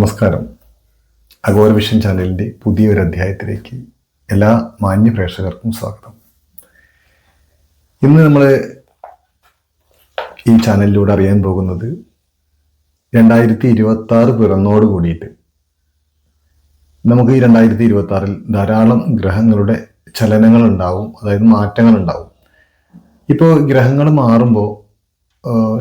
നമസ്കാരം. Agora vision ചാനലിന്റെ പുതിയൊരു അധ്യായത്തിലേക്ക് എല്ലാ മാന്യ പ്രേക്ഷകർക്കും സ്വാഗതം. ഇന്ന് നമ്മൾ ഈ ചാനലിലൂടെ അറിയാൻ പോകുന്നത് രണ്ടായിരത്തി ഇരുപത്തി ആറ് പിറന്നോട് കൂടിയിട്ട് നമുക്ക് ഈ രണ്ടായിരത്തി ഇരുപത്തി ആറിൽ ധാരാളം ഗ്രഹങ്ങളുടെ ചലനങ്ങൾ ഉണ്ടാവും അതായത് മാറ്റങ്ങൾ ഉണ്ടാവും ഇപ്പോൾ ഗ്രഹങ്ങൾ മാറുമ്പോൾ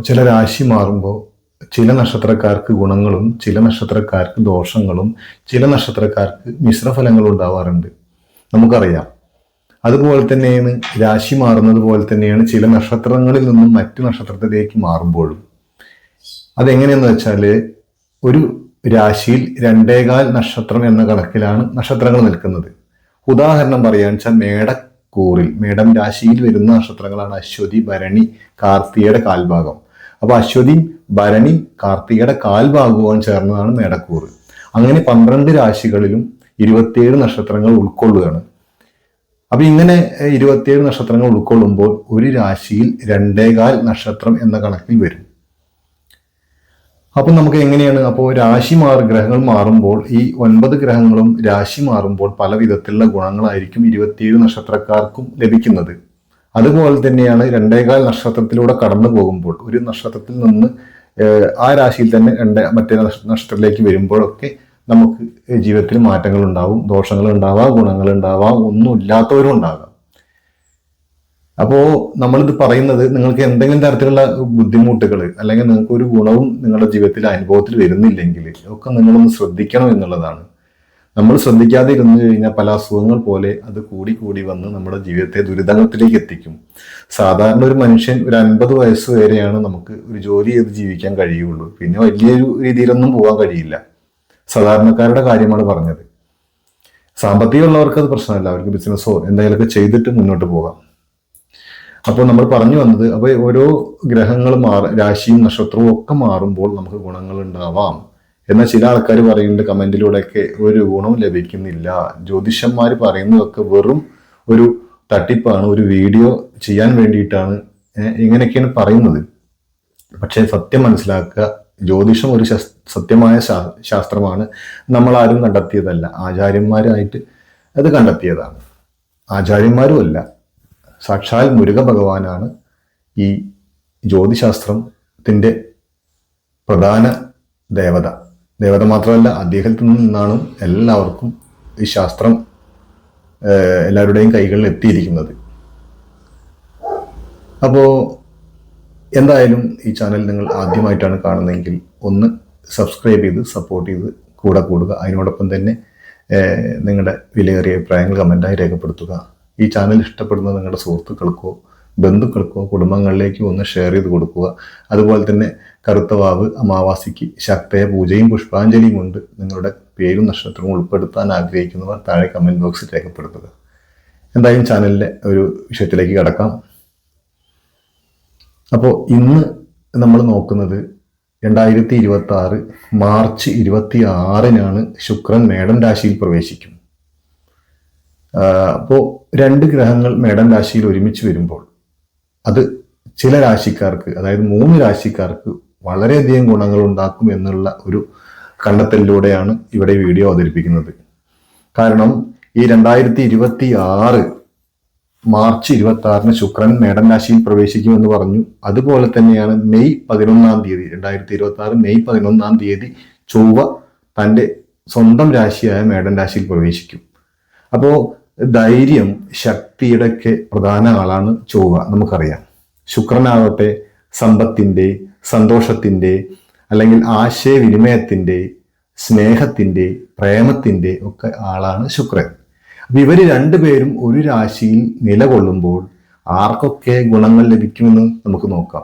ചില രാശി മാറുമ്പോൾ ചില നക്ഷത്രക്കാർക്ക് ഗുണങ്ങളും ചില നക്ഷത്രക്കാർക്ക് ദോഷങ്ങളും ചില നക്ഷത്രക്കാർക്ക് മിശ്രഫലങ്ങളും ഉണ്ടാവാറുണ്ട്. നമുക്കറിയാം. അതുപോലെ തന്നെയാണ് രാശി മാറുന്നത് പോലെ തന്നെയാണ് ചില നക്ഷത്രങ്ങളിൽ നിന്നും മറ്റു നക്ഷത്രത്തിലേക്ക് മാറുമ്പോഴും. അതെങ്ങനെയെന്ന് വെച്ചാൽ ഒരു രാശിയിൽ രണ്ടേകാൽ നക്ഷത്രം എന്ന കണക്കിലാണ് നക്ഷത്രങ്ങൾ നിൽക്കുന്നത്. ഉദാഹരണം പറയാൻ വെച്ചാൽ മേടക്കൂറിൽ മേടം രാശിയിൽ വരുന്ന നക്ഷത്രങ്ങളാണ് അശ്വതി ഭരണി കാർത്തികയുടെ കാൽഭാഗം. അപ്പോൾ അശ്വതി ഭരണി കാർത്തികയുടെ കാൽഭാഗവും ചേർന്നതാണ് മേടക്കൂറ്. അങ്ങനെ പന്ത്രണ്ട് രാശികളിലും ഇരുപത്തിയേഴ് നക്ഷത്രങ്ങൾ ഉൾക്കൊള്ളുകയാണ്. അപ്പൊ ഇങ്ങനെ ഇരുപത്തിയേഴ് നക്ഷത്രങ്ങൾ ഉൾക്കൊള്ളുമ്പോൾ ഒരു രാശിയിൽ രണ്ടേകാൽ നക്ഷത്രം എന്ന കണക്കിൽ വരും. അപ്പൊ നമുക്ക് എങ്ങനെയാണ്? അപ്പോൾ രാശി മാറി ഗ്രഹങ്ങൾ മാറുമ്പോൾ ഈ ഒൻപത് ഗ്രഹങ്ങളും രാശി മാറുമ്പോൾ പല വിധത്തിലുള്ള ഗുണങ്ങളായിരിക്കും ഇരുപത്തിയേഴ് നക്ഷത്രക്കാർക്കും ലഭിക്കുന്നത്. അതുപോലെ തന്നെയാണ് രണ്ടേകാൽ നക്ഷത്രത്തിലൂടെ കടന്നു പോകുമ്പോൾ ഒരു നക്ഷത്രത്തിൽ നിന്ന് ആ രാശിയിൽ തന്നെ രണ്ട് മറ്റേ നക്ഷ- നക്ഷത്രത്തിലേക്ക് വരുമ്പോഴൊക്കെ നമുക്ക് ജീവിതത്തിൽ മാറ്റങ്ങൾ ഉണ്ടാവും ദോഷങ്ങൾ ഉണ്ടാവാം ഗുണങ്ങൾ ഉണ്ടാവാം ഒന്നും ഇല്ലാത്തവരും ഉണ്ടാകാം. അപ്പോൾ നമ്മളിത് പറയുന്നത് നിങ്ങൾക്ക് എന്തെങ്കിലും തരത്തിലുള്ള ബുദ്ധിമുട്ടുകൾ അല്ലെങ്കിൽ നിങ്ങൾക്ക് ഒരു ഗുണവും നിങ്ങളുടെ ജീവിതത്തിൽ അനുഭവത്തിൽ വരുന്നില്ലെങ്കിൽ ഒക്കെ നിങ്ങളൊന്ന് ശ്രദ്ധിക്കണം എന്നുള്ളതാണ്. നമ്മൾ ശ്രദ്ധിക്കാതെ ഇരുന്നു കഴിഞ്ഞാൽ പല അസുഖങ്ങൾ പോലെ അത് കൂടി കൂടി വന്ന് നമ്മുടെ ജീവിതത്തെ ദുരിതങ്ങളിലേക്ക് എത്തിക്കും. സാധാരണ ഒരു മനുഷ്യൻ ഒരു അൻപത് വയസ്സ് വരെയാണ് നമുക്ക് ഒരു ജോലി ചെയ്ത് ജീവിക്കാൻ കഴിയുള്ളൂ. പിന്നെ വലിയൊരു രീതിയിലൊന്നും പോകാൻ കഴിയില്ല. സാധാരണക്കാരുടെ കാര്യമാണ് പറഞ്ഞത്. സാമ്പത്തികമുള്ളവർക്ക് അത് പ്രശ്നമല്ല. അവർക്ക് ബിസിനസ്സോ എന്തെങ്കിലുമൊക്കെ ചെയ്തിട്ട് മുന്നോട്ട് പോകാം. അപ്പോൾ നമ്മൾ പറഞ്ഞു വന്നത് അപ്പോൾ ഓരോ ഗ്രഹങ്ങൾ മാറ രാശിയും നക്ഷത്രവും ഒക്കെ മാറുമ്പോൾ നമുക്ക് ഗുണങ്ങൾ ഉണ്ടാവാം എന്നാൽ ചില ആൾക്കാർ പറയുന്നുണ്ട് കമന്റിലൂടെയൊക്കെ ഒരു ഗുണവും ലഭിക്കുന്നില്ല. ജ്യോതിഷന്മാർ പറയുന്നതൊക്കെ വെറും ഒരു തട്ടിപ്പാണ് ഒരു വീഡിയോ ചെയ്യാൻ വേണ്ടിയിട്ടാണ് ഇങ്ങനെയൊക്കെയാണ് പറയുന്നത്. പക്ഷേ സത്യം മനസ്സിലാക്കുക ജ്യോതിഷം ഒരു സത്യമായ ശാസ്ത്രമാണ്. നമ്മൾ ആരും കണ്ടെത്തിയതല്ല. ആചാര്യന്മാരായിട്ട് അത് കണ്ടെത്തിയതാണ്. ആചാര്യന്മാരുമല്ല സാക്ഷാൽ മുരുക ഭഗവാനാണ് ഈ ജ്യോതിശാസ്ത്രത്തിന്റെ പ്രധാന ദേവത. ദേവത മാത്രമല്ല അദ്ദേഹത്തിൽ നിന്നാണ് എല്ലാവർക്കും ഈ ശാസ്ത്രം എല്ലാവരുടെയും കൈകളിൽ എത്തിയിരിക്കുന്നത്. അപ്പോൾ എന്തായാലും ഈ ചാനൽ നിങ്ങൾ ആദ്യമായിട്ടാണ് കാണുന്നതെങ്കിൽ ഒന്ന് സബ്സ്ക്രൈബ് ചെയ്ത് സപ്പോർട്ട് ചെയ്ത് കൂടെ കൂടുക. അതിനോടൊപ്പം തന്നെ നിങ്ങളുടെ വിലയേറിയ അഭിപ്രായങ്ങൾ കമന്റായി രേഖപ്പെടുത്തുക. ഈ ചാനൽ ഇഷ്ടപ്പെടുന്ന നിങ്ങളുടെ സുഹൃത്തുക്കൾക്കോ ബന്ധുക്കൾക്കോ കുടുംബങ്ങളിലേക്കോ ഒന്ന് ഷെയർ ചെയ്ത് കൊടുക്കുക. അതുപോലെ തന്നെ കറുത്ത വാവ് അമാവാസിക്ക് ശക്തയ പൂജയും പുഷ്പാഞ്ജലിയും കൊണ്ട് നിങ്ങളുടെ പേരും നക്ഷത്രവും ഉൾപ്പെടുത്താൻ ആഗ്രഹിക്കുന്നവർ താഴെ കമന്റ് ബോക്സിൽ രേഖപ്പെടുത്തുക. എന്തായാലും ചാനലിലെ ഒരു വിഷയത്തിലേക്ക് കടക്കാം. അപ്പോൾ ഇന്ന് നമ്മൾ നോക്കുന്നത് രണ്ടായിരത്തി ഇരുപത്തി ആറ് മാർച്ച് ഇരുപത്തി ആറിനാണ് ശുക്രൻ മേടം രാശിയിൽ പ്രവേശിക്കും അപ്പോൾ രണ്ട് ഗ്രഹങ്ങൾ മേടം രാശിയിൽ ഒരുമിച്ച് വരുമ്പോൾ അത് ചില രാശിക്കാർക്ക് അതായത് മൂന്ന് രാശിക്കാർക്ക് വളരെയധികം ഗുണങ്ങൾ ഉണ്ടാക്കും എന്നുള്ള ഒരു കണ്ടെത്തലിലൂടെയാണ് ഇവിടെ വീഡിയോ അവതരിപ്പിക്കുന്നത്. കാരണം ഈ രണ്ടായിരത്തി ഇരുപത്തി ആറ് മാർച്ച് ഇരുപത്തി ആറിന് ശുക്രൻ മേടം രാശിയിൽ പ്രവേശിക്കുമെന്ന് പറഞ്ഞു. അതുപോലെ തന്നെയാണ് മെയ് പതിനൊന്നാം തീയതി രണ്ടായിരത്തി ഇരുപത്തി ആറ് മെയ് പതിനൊന്നാം തീയതി ചൊവ്വ തന്റെ സ്വന്തം രാശിയായ മേടം രാശിയിൽ പ്രവേശിക്കും. അപ്പോൾ ധൈര്യം ശക്തിയുടെ ഒക്കെ പ്രധാന ആളാണ് ചൊവ്വ നമുക്കറിയാം. ശുക്രനാവട്ടെ സമ്പത്തിന്റെ സന്തോഷത്തിന്റെ അല്ലെങ്കിൽ ആശയവിനിമയത്തിന്റെ സ്നേഹത്തിന്റെ പ്രേമത്തിന്റെ ഒക്കെ ആളാണ് ശുക്രൻ. അപ്പം ഇവർ രണ്ടുപേരും ഒരു രാശിയിൽ നിലകൊള്ളുമ്പോൾ ആർക്കൊക്കെ ഗുണങ്ങൾ ലഭിക്കുമെന്ന് നമുക്ക് നോക്കാം.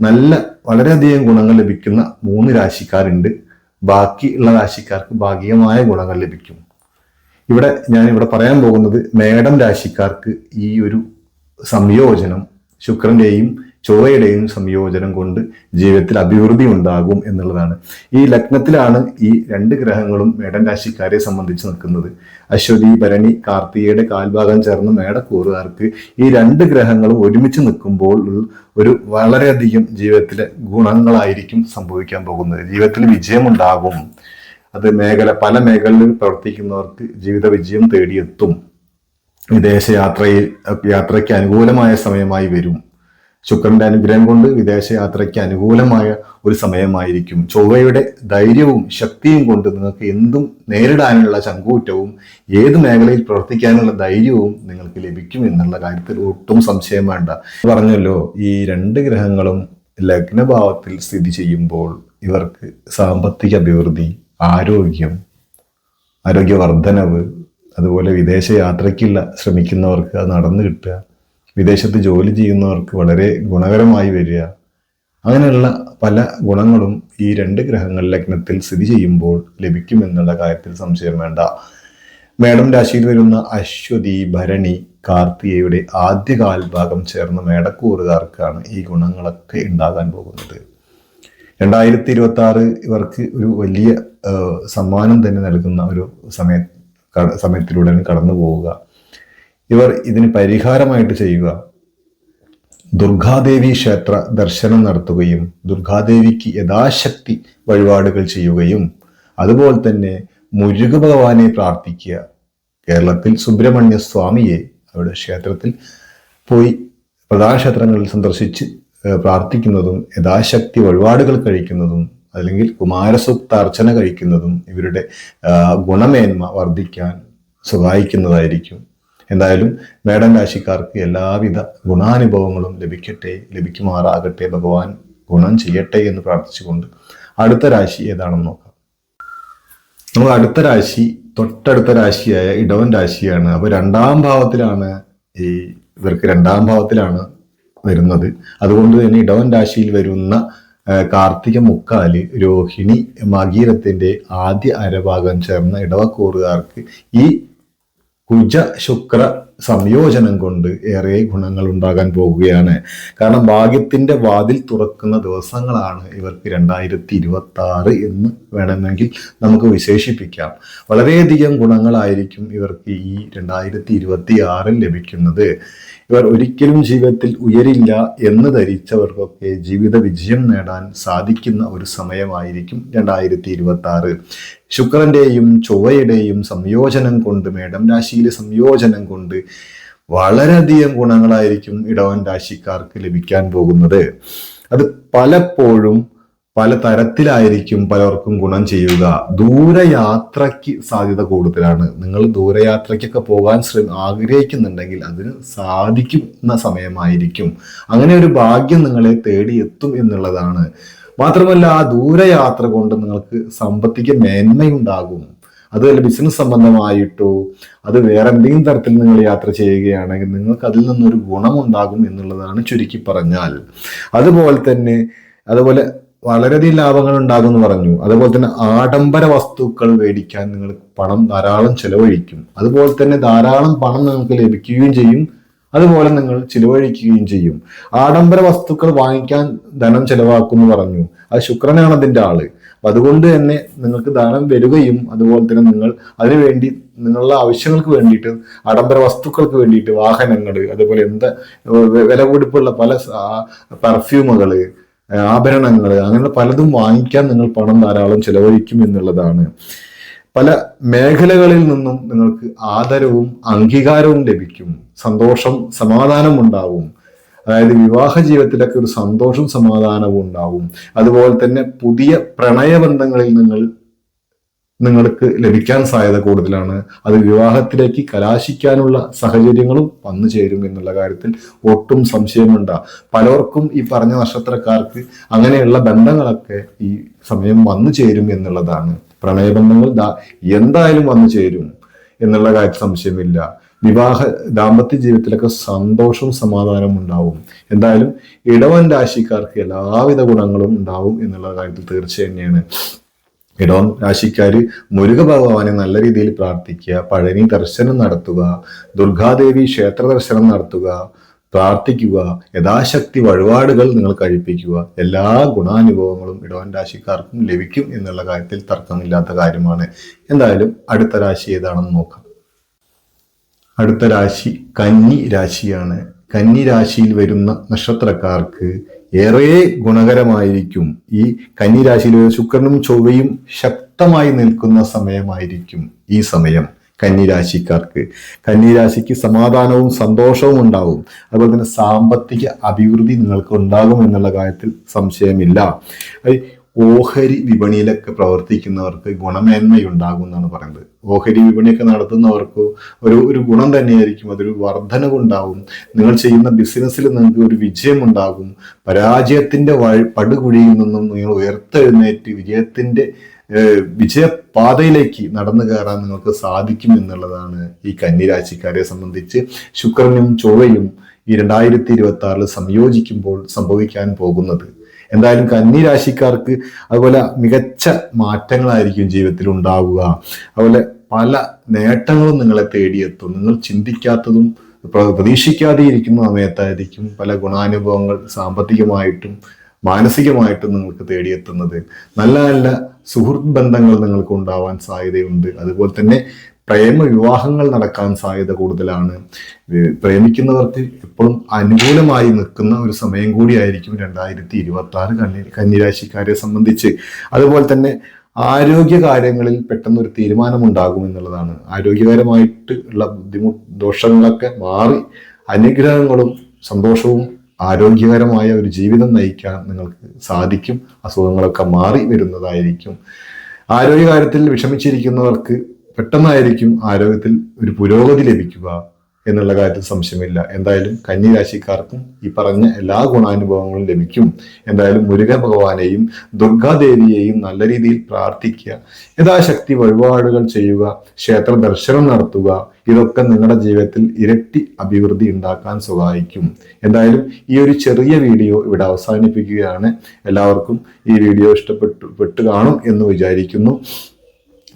നല്ല വളരെയധികം ഗുണങ്ങൾ ലഭിക്കുന്ന മൂന്ന് രാശിക്കാരുണ്ട്. ബാക്കി ഉള്ള രാശിക്കാർക്ക് ഭാഗികമായ ഗുണങ്ങൾ ലഭിക്കും. ഇവിടെ ഞാൻ ഇവിടെ പറയാൻ പോകുന്നത് മേടം രാശിക്കാർക്ക് ഈ ഒരു സംയോജനം ശുക്രന്റെയും ചൊവ്വയുടെയും സംയോജനം കൊണ്ട് ജീവിതത്തിൽ അഭിവൃദ്ധി ഉണ്ടാകും എന്നുള്ളതാണ്. ഈ ലഗ്നത്തിലാണ് ഈ രണ്ട് ഗ്രഹങ്ങളും മേടൻ രാശിക്കാരെ സംബന്ധിച്ച് നിൽക്കുന്നത്. അശ്വതി ഭരണി കാർത്തികയുടെ കാൽഭാഗം ചേർന്ന് മേടക്കൂറുകാർക്ക് ഈ രണ്ട് ഗ്രഹങ്ങളും ഒരുമിച്ച് നിൽക്കുമ്പോൾ ഒരു വളരെയധികം ജീവിതത്തിലെ ഗുണങ്ങളായിരിക്കും സംഭവിക്കാൻ പോകുന്നത്. ജീവിതത്തിൽ വിജയമുണ്ടാകും. അത് മേഖല പല മേഖലകളിൽ പ്രവർത്തിക്കുന്നവർക്ക് ജീവിത വിജയം തേടിയെത്തും. വിദേശ യാത്രയിൽ യാത്രയ്ക്ക് അനുകൂലമായ സമയമായി വരും. ശുക്രന്റെ അനുഗ്രഹം കൊണ്ട് വിദേശയാത്രയ്ക്ക് അനുകൂലമായ ഒരു സമയമായിരിക്കും. ചൊവ്വയുടെ ധൈര്യവും ശക്തിയും കൊണ്ട് നിങ്ങൾക്ക് എന്തും നേരിടാനുള്ള ചങ്കൂറ്റവും ഏത് മേഖലയിൽ പ്രവർത്തിക്കാനുള്ള ധൈര്യവും നിങ്ങൾക്ക് ലഭിക്കും എന്നുള്ള കാര്യത്തിൽ ഒട്ടും സംശയം വേണ്ട. പറഞ്ഞല്ലോ ഈ രണ്ട് ഗ്രഹങ്ങളും ലഗ്നഭാവത്തിൽ സ്ഥിതി ചെയ്യുമ്പോൾ ഇവർക്ക് സാമ്പത്തിക അഭിവൃദ്ധി ആരോഗ്യം ആരോഗ്യവർദ്ധനവ് അതുപോലെ വിദേശ യാത്രയ്ക്കുള്ള ശ്രമിക്കുന്നവർക്ക് അത് നടന്നു കിട്ടുക വിദേശത്ത് ജോലി ചെയ്യുന്നവർക്ക് വളരെ ഗുണകരമായി വരിക അങ്ങനെയുള്ള പല ഗുണങ്ങളും ഈ രണ്ട് ഗ്രഹങ്ങൾ ലഗ്നത്തിൽ സ്ഥിതി ചെയ്യുമ്പോൾ ലഭിക്കുമെന്നുള്ള കാര്യത്തിൽ സംശയം വേണ്ട. മേടം രാശിയിൽ വരുന്ന അശ്വതി ഭരണി കാർത്തികയുടെ ആദ്യ കാൽഭാഗം ചേർന്ന മേടക്കൂറുകാർക്കാണ് ഈ ഗുണങ്ങളൊക്കെ ഉണ്ടാകാൻ പോകുന്നത്. രണ്ടായിരത്തി ഇരുപത്തി ആറ് ഇവർക്ക് ഒരു വലിയ സമ്മാനം തന്നെ നൽകുന്ന ഒരു സമയ സമയത്തിലൂടെ സമയത്തിലൂടെയാണ് കടന്നു പോവുക. ഇവർ ഇതിന് പരിഹാരമായിട്ട് ചെയ്യുക. ദുർഗാദേവി ക്ഷേത്ര ദർശനം നടത്തുകയും ദുർഗാദേവിക്ക് യഥാശക്തി വഴിപാടുകൾ ചെയ്യുകയും അതുപോലെ തന്നെ മുരുക ഭഗവാനെ പ്രാർത്ഥിക്കുക. കേരളത്തിൽ സുബ്രഹ്മണ്യ സ്വാമിയെ അവിടെ ക്ഷേത്രത്തിൽ പോയി പ്രധാന ക്ഷേത്രങ്ങളിൽ സന്ദർശിച്ച് പ്രാർത്ഥിക്കുന്നതും യഥാശക്തി വഴിപാടുകൾ കഴിക്കുന്നതും അല്ലെങ്കിൽ കുമാരസൂക്ത അർച്ചന കഴിക്കുന്നതും ഇവരുടെ ഗുണമേന്മ വർദ്ധിക്കാൻ സഹായിക്കുന്നതായിരിക്കും. എന്തായാലും മേടൻ രാശിക്കാർക്ക് എല്ലാവിധ ഗുണാനുഭവങ്ങളും ലഭിക്കട്ടെ ലഭിക്കുമാറാകട്ടെ ഭഗവാൻ ഗുണം ചെയ്യട്ടെ എന്ന് പ്രാർത്ഥിച്ചുകൊണ്ട് അടുത്ത രാശി ഏതാണെന്ന് നോക്കാം. നമ്മൾ അടുത്ത രാശി തൊട്ടടുത്ത രാശിയായ ഇടവൻ രാശിയാണ്. അപ്പൊ രണ്ടാം ഭാവത്തിലാണ് ഈ ഇവർക്ക് രണ്ടാം ഭാവത്തിലാണ് വരുന്നത്. അതുകൊണ്ട് തന്നെ ഇടവൻ രാശിയിൽ വരുന്ന കാർത്തിക മുക്കാൽ രോഹിണി മകീരത്തിന്റെ ആദ്യ അരഭാഗം ചേർന്ന ഇടവക്കൂറുകാർക്ക് ഈ കുജ ശുക്ര സംയോജനം കൊണ്ട് ഏറെ ഗുണങ്ങൾ ഉണ്ടാകാൻ പോവുകയാണ്. കാരണം ഭാഗ്യത്തിന്റെ വാതിൽ തുറക്കുന്ന ദിവസങ്ങളാണ് ഇവർക്ക് രണ്ടായിരത്തി ഇരുപത്തി ആറ് എന്ന് വേണമെങ്കിൽ നമുക്ക് വിശേഷിപ്പിക്കാം. വളരെയധികം ഗുണങ്ങളായിരിക്കും ഇവർക്ക് ഈ രണ്ടായിരത്തി ഇരുപത്തി ആറിൽ ലഭിക്കുന്നത്. ഇവർ ഒരിക്കലും ജീവിതത്തിൽ ഉയരില്ല എന്ന് ധരിച്ചവർക്കൊക്കെ ജീവിത വിജയം നേടാൻ സാധിക്കുന്ന ഒരു സമയമായിരിക്കും രണ്ടായിരത്തി ഇരുപത്തി ആറ് ശുക്രന്റെയും ചൊവ്വയുടെയും സംയോജനം കൊണ്ട് മേടം രാശിയിലെ സംയോജനം കൊണ്ട് വളരെയധികം ഗുണങ്ങളായിരിക്കും ഇടവൻ രാശിക്കാർക്ക് ലഭിക്കാൻ പോകുന്നത്. അത് പലപ്പോഴും പല തരത്തിലായിരിക്കും പലർക്കും ഗുണം ചെയ്യുക. ദൂരയാത്രയ്ക്ക് സാധ്യത കൂടുതലാണ്. നിങ്ങൾ ദൂരയാത്രയ്ക്കൊക്കെ പോകാൻ ശ്രമ ആഗ്രഹിക്കുന്നുണ്ടെങ്കിൽ അതിന് സാധിക്കുന്ന സമയമായിരിക്കും. അങ്ങനെ ഒരു ഭാഗ്യം നിങ്ങളെ തേടി എത്തും എന്നുള്ളതാണ്. മാത്രമല്ല ആ ദൂരയാത്ര കൊണ്ട് നിങ്ങൾക്ക് സാമ്പത്തിക മേന്മയുണ്ടാകും. അത് വല്ല ബിസിനസ് സംബന്ധമായിട്ടോ അത് വേറെ എന്തെങ്കിലും തരത്തിൽ നിങ്ങൾ യാത്ര ചെയ്യുകയാണെങ്കിൽ നിങ്ങൾക്ക് അതിൽ നിന്നൊരു ഗുണമുണ്ടാകും എന്നുള്ളതാണ് ചുരുക്കി പറഞ്ഞാൽ. അതുപോലെ തന്നെ അതുപോലെ വളരെയധികം ലാഭങ്ങൾ ഉണ്ടാകുമെന്ന് പറഞ്ഞു. അതുപോലെ തന്നെ ആഡംബര വസ്തുക്കൾ മേടിക്കാൻ നിങ്ങൾ പണം ധാരാളം ചെലവഴിക്കും. അതുപോലെ തന്നെ ധാരാളം പണം നിങ്ങൾക്ക് ലഭിക്കുകയും ചെയ്യും. അതുപോലെ നിങ്ങൾ ചിലവഴിക്കുകയും ചെയ്യും. ആഡംബര വസ്തുക്കൾ വാങ്ങിക്കാൻ ധനം ചെലവാക്കുമെന്ന് പറഞ്ഞു. അത് ശുക്രനാണ് അതിന്റെ ആൾ. അതുകൊണ്ട് തന്നെ നിങ്ങൾക്ക് ധനം വരികയും അതുപോലെ തന്നെ നിങ്ങൾ അതിനുവേണ്ടി നിങ്ങളുടെ ആവശ്യങ്ങൾക്ക് വേണ്ടിയിട്ട് ആഡംബര വസ്തുക്കൾക്ക് വേണ്ടിയിട്ട് വാഹനങ്ങൾ അതുപോലെ എന്താ വില കൊടുപ്പുള്ള പല പെർഫ്യൂമുകൾ ആഭരണങ്ങൾ അങ്ങനെ പലതും വാങ്ങിക്കാൻ നിങ്ങൾ പണം ധാരാളം ചെലവഴിക്കും എന്നുള്ളതാണ്. പല മേഖലകളിൽ നിന്നും നിങ്ങൾക്ക് ആദരവും അംഗീകാരവും ലഭിക്കും. സന്തോഷം സമാധാനം ഉണ്ടാവും. അതായത് വിവാഹ ജീവിതത്തിലൊക്കെ ഒരു സന്തോഷം സമാധാനവും ഉണ്ടാവും. അതുപോലെ തന്നെ പുതിയ പ്രണയബന്ധങ്ങളിൽ നിങ്ങൾ നിങ്ങൾക്ക് ലഭിക്കാൻ സാധ്യത കൂടുതലാണ്. അത് വിവാഹത്തിലേക്ക് കലാശിക്കാനുള്ള സാഹചര്യങ്ങളും വന്നു ചേരും എന്നുള്ള കാര്യത്തിൽ ഒട്ടും സംശയമുണ്ട. പലർക്കും ഈ പറഞ്ഞ നക്ഷത്രക്കാർക്ക് അങ്ങനെയുള്ള ബന്ധങ്ങളൊക്കെ ഈ സമയം വന്നു ചേരും എന്നുള്ളതാണ്. പ്രണയബന്ധങ്ങൾ എന്തായാലും വന്നു ചേരും എന്നുള്ള കാര്യത്തിൽ സംശയമില്ല. വിവാഹ ദാമ്പത്യ ജീവിതത്തിലൊക്കെ സന്തോഷവും സമാധാനവും ഉണ്ടാവും. എന്തായാലും ഇടവൻ രാശിക്കാർക്ക് എല്ലാവിധ ഗുണങ്ങളും ഉണ്ടാവും എന്നുള്ള കാര്യത്തിൽ തീർച്ച തന്നെയാണ് ഇടവം രാശിക്കാർ മുരുക ഭഗവാനെ നല്ല രീതിയിൽ പ്രാർത്ഥിക്കുക പഴനി ദർശനം നടത്തുക ദുർഗാദേവി ക്ഷേത്ര ദർശനം നടത്തുക പ്രാർത്ഥിക്കുക യഥാശക്തി വഴിപാടുകൾ നിങ്ങൾ കഴിപ്പിക്കുക. എല്ലാ ഗുണാനുഭവങ്ങളും ഇടവൻ രാശിക്കാർക്കും ലഭിക്കും എന്നുള്ള കാര്യത്തിൽ തർക്കമില്ലാത്ത കാര്യമാണ്. എന്തായാലും അടുത്ത രാശി ഏതാണെന്ന് നോക്കാം. അടുത്ത രാശി കന്നി രാശിയാണ്. കന്നി രാശിയിൽ വരുന്ന നക്ഷത്രക്കാർക്ക് ഏറെ ഗുണകരമായിരിക്കും. ഈ കന്നി രാശിയിൽ ശുക്രനും ചൊവ്വയും ശക്തമായി നിൽക്കുന്ന സമയമായിരിക്കും ഈ സമയം കന്നിരാശിക്കാർക്ക്. കന്നിരാശിക്ക് സമാധാനവും സന്തോഷവും ഉണ്ടാവും. അതുപോലെ തന്നെ സാമ്പത്തിക അഭിവൃദ്ധി നിങ്ങൾക്ക് ഉണ്ടാകും എന്നുള്ള കാര്യത്തിൽ സംശയമില്ല. ഓഹരി വിപണിയിലൊക്കെ പ്രവർത്തിക്കുന്നവർക്ക് ഗുണമേന്മയുണ്ടാകും എന്നാണ് പറയുന്നത്. ഓഹരി വിപണിയൊക്കെ നടത്തുന്നവർക്ക് ഒരു ഒരു ഗുണം തന്നെയായിരിക്കും അതൊരു വർധനവുണ്ടാവും. നിങ്ങൾ ചെയ്യുന്ന ബിസിനസ്സിൽ നിങ്ങൾക്ക് ഒരു വിജയമുണ്ടാകും. പരാജയത്തിന്റെ വഴി പടുകുഴിയിൽ നിന്നും നിങ്ങൾ ഉയർത്തെഴുന്നേറ്റ് വിജയത്തിന്റെ ഏഹ് വിജയപാതയിലേക്ക് നടന്നു കയറാൻ നിങ്ങൾക്ക് സാധിക്കും എന്നുള്ളതാണ് ഈ കന്നിരാശിക്കാരെ സംബന്ധിച്ച് ശുക്രനും ചൊവ്വയും ഈ രണ്ടായിരത്തി ഇരുപത്തി ആറിൽ സംയോജിക്കുമ്പോൾ സംഭവിക്കാൻ പോകുന്നത്. എന്തായാലും കന്നിരാശിക്കാർക്ക് അതുപോലെ മികച്ച മാറ്റങ്ങളായിരിക്കും ജീവിതത്തിൽ ഉണ്ടാവുക. അതുപോലെ പല നേട്ടങ്ങളും നിങ്ങളെ തേടിയെത്തും. നിങ്ങൾ ചിന്തിക്കാത്തതും പ്ര- പ്രതീക്ഷിക്കാതെ ഇരിക്കുന്ന സമയത്തായിരിക്കും പല ഗുണാനുഭവങ്ങൾ സാമ്പത്തികമായിട്ടും മാനസികമായിട്ടും നിങ്ങൾക്ക് തേടിയെത്തുന്നത്. നല്ല നല്ല സുഹൃത്ത് ബന്ധങ്ങൾ നിങ്ങൾക്ക് ഉണ്ടാവാൻ സാധ്യതയുണ്ട്. അതുപോലെ തന്നെ പ്രേമ വിവാഹങ്ങൾ നടക്കാൻ സാധ്യത കൂടുതലാണ്. പ്രേമിക്കുന്നവർക്ക് എപ്പോഴും അനുകൂലമായി നിൽക്കുന്ന ഒരു സമയം കൂടിയായിരിക്കും രണ്ടായിരത്തി ഇരുപത്തി ആറ് കന്നി കന്നിരാശിക്കാരെ സംബന്ധിച്ച്. അതുപോലെ തന്നെ ആരോഗ്യ കാര്യങ്ങളിൽ പെട്ടെന്ന് ഒരു തീരുമാനമുണ്ടാകും എന്നുള്ളതാണ്. ആരോഗ്യകരമായിട്ട് ഉള്ള ബുദ്ധിമുട്ട് ദോഷങ്ങളൊക്കെ മാറി അനുഗ്രഹങ്ങളും സന്തോഷവും ആരോഗ്യകരമായ ഒരു ജീവിതം നയിക്കാൻ നിങ്ങൾക്ക് സാധിക്കും. അസുഖങ്ങളൊക്കെ മാറി വരുന്നതായിരിക്കും. ആരോഗ്യകാര്യത്തിൽ വിഷമിച്ചിരിക്കുന്നവർക്ക് പെട്ടെന്നായിരിക്കും ആരോഗ്യത്തിൽ ഒരു പുരോഗതി ലഭിക്കുക എന്നുള്ള കാര്യത്തിൽ സംശയമില്ല. എന്തായാലും കന്നി രാശിക്കാർക്കും ഈ പറഞ്ഞ എല്ലാ ഗുണാനുഭവങ്ങളും ലഭിക്കും. എന്തായാലും മുരുക ഭഗവാനെയും ദുർഗാദേവിയെയും നല്ല രീതിയിൽ പ്രാർത്ഥിക്കുക. യഥാശക്തി വഴിപാടുകൾ ചെയ്യുക. ക്ഷേത്ര ദർശനം നടത്തുക. ഇതൊക്കെ നിങ്ങളുടെ ജീവിതത്തിൽ ഇരട്ടി അഭിവൃദ്ധി ഉണ്ടാക്കാൻ സഹായിക്കും. എന്തായാലും ഈ ഒരു ചെറിയ വീഡിയോ ഇവിടെ അവസാനിപ്പിക്കുകയാണ്. എല്ലാവർക്കും ഈ വീഡിയോ ഇഷ്ടപ്പെട്ടു പെട്ട് കാണും എന്ന് വിചാരിക്കുന്നു.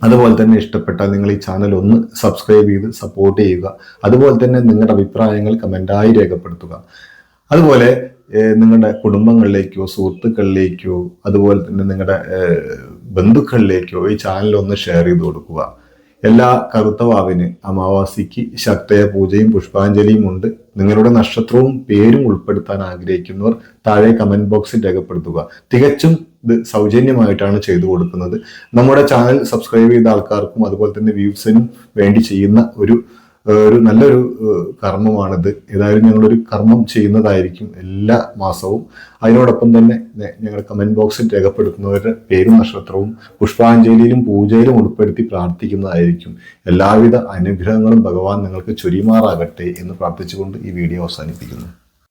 അതുപോലെ തന്നെ ഇഷ്ടപ്പെട്ട നിങ്ങൾ ഈ ചാനൽ ഒന്ന് സബ്സ്ക്രൈബ് ചെയ്ത് സപ്പോർട്ട് ചെയ്യുക. അതുപോലെ തന്നെ നിങ്ങളുടെ അഭിപ്രായങ്ങൾ കമന്റായി രേഖപ്പെടുത്തുക. അതുപോലെ നിങ്ങളുടെ കുടുംബങ്ങളിലേക്കോ സുഹൃത്തുക്കളിലേക്കോ അതുപോലെ തന്നെ നിങ്ങളുടെ ബന്ധുക്കളിലേക്കോ ഈ ചാനൽ ഒന്ന് ഷെയർ ചെയ്ത് കൊടുക്കുക. എല്ലാ കറുത്തവാവിന് അമാവാസിക്ക് ശക്തയ പൂജയും പുഷ്പാഞ്ജലിയും ഉണ്ട്. നിങ്ങളുടെ നക്ഷത്രവും പേരും ഉൾപ്പെടുത്താൻ ആഗ്രഹിക്കുന്നവർ താഴെ കമന്റ് ബോക്സിൽ രേഖപ്പെടുത്തുക. തികച്ചും ഇത് സൗജന്യമായിട്ടാണ് ചെയ്തു കൊടുക്കുന്നത്. നമ്മുടെ ചാനൽ സബ്സ്ക്രൈബ് ചെയ്ത ആൾക്കാർക്കും അതുപോലെ തന്നെ വ്യൂസിനും വേണ്ടി ചെയ്യുന്ന ഒരു ഒരു നല്ലൊരു കർമ്മമാണിത്. ഏതായാലും ഞങ്ങളൊരു കർമ്മം ചെയ്യുന്നതായിരിക്കും എല്ലാ മാസവും. അതിനോടൊപ്പം തന്നെ ഞങ്ങൾ കമന്റ് ബോക്സിൽ രേഖപ്പെടുത്തുന്നവരുടെ പേരും നക്ഷത്രവും പുഷ്പാഞ്ജലിയിലും പൂജയിലും ഉൾപ്പെടുത്തി പ്രാർത്ഥിക്കുന്നതായിരിക്കും. എല്ലാവിധ അനുഗ്രഹങ്ങളും ഭഗവാൻ നിങ്ങൾക്ക് ചൊരിമാറാകട്ടെ എന്ന് പ്രാർത്ഥിച്ചുകൊണ്ട് ഈ വീഡിയോ അവസാനിപ്പിക്കുന്നു.